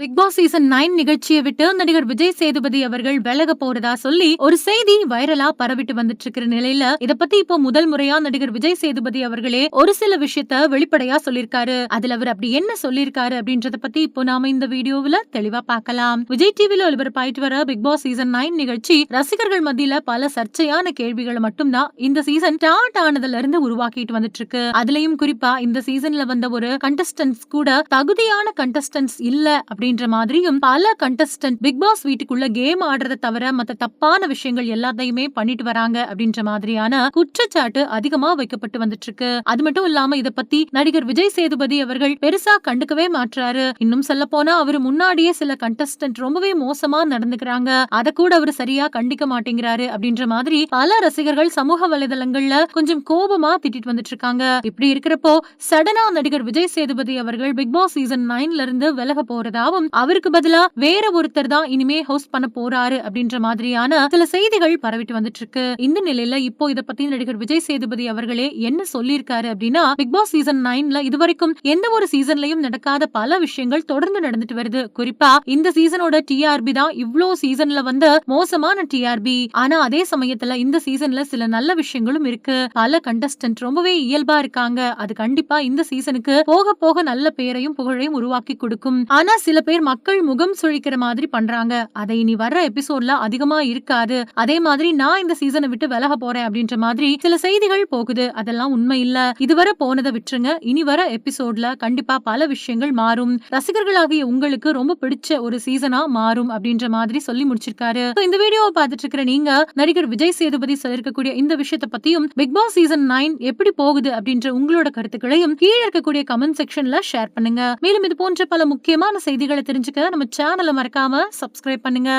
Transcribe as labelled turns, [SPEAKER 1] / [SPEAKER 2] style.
[SPEAKER 1] Big Boss season nine நிகழ்ச்சியை விட்டு நடிகர் விஜய் சேதுபதி அவர்கள் விலக போறதா சொல்லி ஒரு செய்தி வைரலா பரவிட்டு வந்துட்டு இருக்கிற நிலையில இத பத்தி இப்போ முதல் முறையா நடிகர் விஜய் சேதுபதி அவர்களே ஒரு சில விஷயத்த வெளிப்படையா சொல்லிருக்காரு அதுல அவர் அப்படி என்ன சொல்லிருக்காரு அப்படின்றத பத்தி இப்போ நாம இந்த வீடியோவில தெளிவா பார்க்கலாம். விஜய் டிவில ஒலிபரப்பாயிட்டு வர பிக் பாஸ் சீசன் நைன் நிகழ்ச்சி ரசிகர்கள் மத்தியில பல சர்ச்சையான கேள்விகளை மட்டும்தான் இந்த சீசன் ஸ்டார்ட் ஆனதுல இருந்து உருவாக்கிட்டு வந்துட்டு இருக்கு அதுலயும் குறிப்பா இந்த சீசன்ல வந்த ஒரு கண்டஸ்டன்ஸ் கூட தகுதியான கண்டஸ்டன்ஸ் இல்ல அப்படின்னு அப்படின்ற மாதிரியும் பல கண்டஸ்டன்ட் பிக் பாஸ் வீட்டுக்குள்ள கேம் ஆடுறத தவிர மத்த தப்பான விஷயங்கள் எல்லாத்தையுமே பண்ணிட்டு வராங்க அப்படின்ற மாதிரியான குற்றச்சாட்டு அதிகமா வைக்கப்பட்டு வந்துட்டு இருக்கு அது மட்டும் இல்லாம இத பத்தி நடிகர் விஜய் சேதுபதி அவர்கள் பெருசா கண்டுக்கவே மாற்றாரு இன்னும் சொல்ல போனா அவரு முன்னாடியே சில கண்டஸ்டன்ட் ரொம்பவே மோசமா நடந்துக்கிறாங்க. அத கூட அவர் சரியா கண்டிக்க மாட்டேங்கிறாரு அப்படின்ற மாதிரி பல ரசிகர்கள் சமூக வலைதளங்கள்ல கொஞ்சம் கோபமா திட்டிட்டு வந்துட்டு இருக்காங்க இப்படி இருக்கிறப்போ சடனா நடிகர் விஜய் சேதுபதி அவர்கள் பிக் பாஸ் சீசன் நைன்ல இருந்து விலக போறதாவும் அவருக்கு பதிலா வேற ஒருத்தர் தான் இனிமே ஹோஸ்ட் பண்ண போறாரு அப்படின்ற மாதிரியான சில செய்திகள் பரவிட்டு வந்துட்டு இருக்கு இந்த நிலையில இப்போ இத பத்தி நடிகர் விஜய் சேதுபதி அவர்களே என்ன சொல்லியிருக்காரு அப்படின்னா பிக் பாஸ் சீசன் நைன்ல இதுவரைக்கும் எந்த ஒரு சீசன்லயும் நடக்காத பல விஷயங்கள் தொடர்ந்து நடந்துட்டு வருது. குறிப்பா இந்த சீசனோட டிஆர்பி தான் இவ்ளோ சீசன்ல வந்து மோசமான டிஆர்பி ஆனா அதே சமயத்துல இந்த சீசன்ல சில நல்ல விஷயங்களும் இருக்கு. பல கண்டஸ்டன்ட் ரொம்பவே இயல்பா இருக்காங்க. அது கண்டிப்பா இந்த சீசனுக்கு போக போக நல்ல பேரையும் புகழையும் உருவாக்கி கொடுக்கும். ஆனா சில பேர் மக்கள் முகம் சுழிக்கிற மாதிரி பண்றாங்க. அதை இனி வர்ற எபிசோட்ல அதிகமா இருக்காது. அதே மாதிரி நான் இந்த சீசனை விட்டு விலக போறேன் அப்படின்ற மாதிரி சில செய்திகள் போகுது. அதெல்லாம் உண்மை இல்ல. இதுவரை போனதை விட்டுருங்க. இனி வர எபிசோட்ல கண்டிப்பா பல விஷயங்கள் மாறும். ரசிகர்களாகிய உங்களுக்கு ரொம்ப பிடிச்ச ஒரு சீசனா மாறும் அப்படின்ற மாதிரி சொல்லி முடிச்சிருக்காரு. இந்த வீடியோவை பார்த்துட்டு இருக்கிற நீங்க நடிகர் விஜய் சேதுபதி சொல்லிருக்கக்கூடிய இந்த விஷயத்த பத்தியும் பிக் பாஸ் சீசன் நைன் எப்படி போகுது அப்படின்ற உங்களோட கருத்துக்களையும் கீழே இருக்கக்கூடிய கமெண்ட் செக்ஷன்ல ஷேர் பண்ணுங்க. மேலும் இது போன்ற பல முக்கியமான செய்திகள் செய்திகளை தெரிஞ்சுக்க நம்ம சேனலை மறக்காம சப்ஸ்கிரைப் பண்ணுங்க.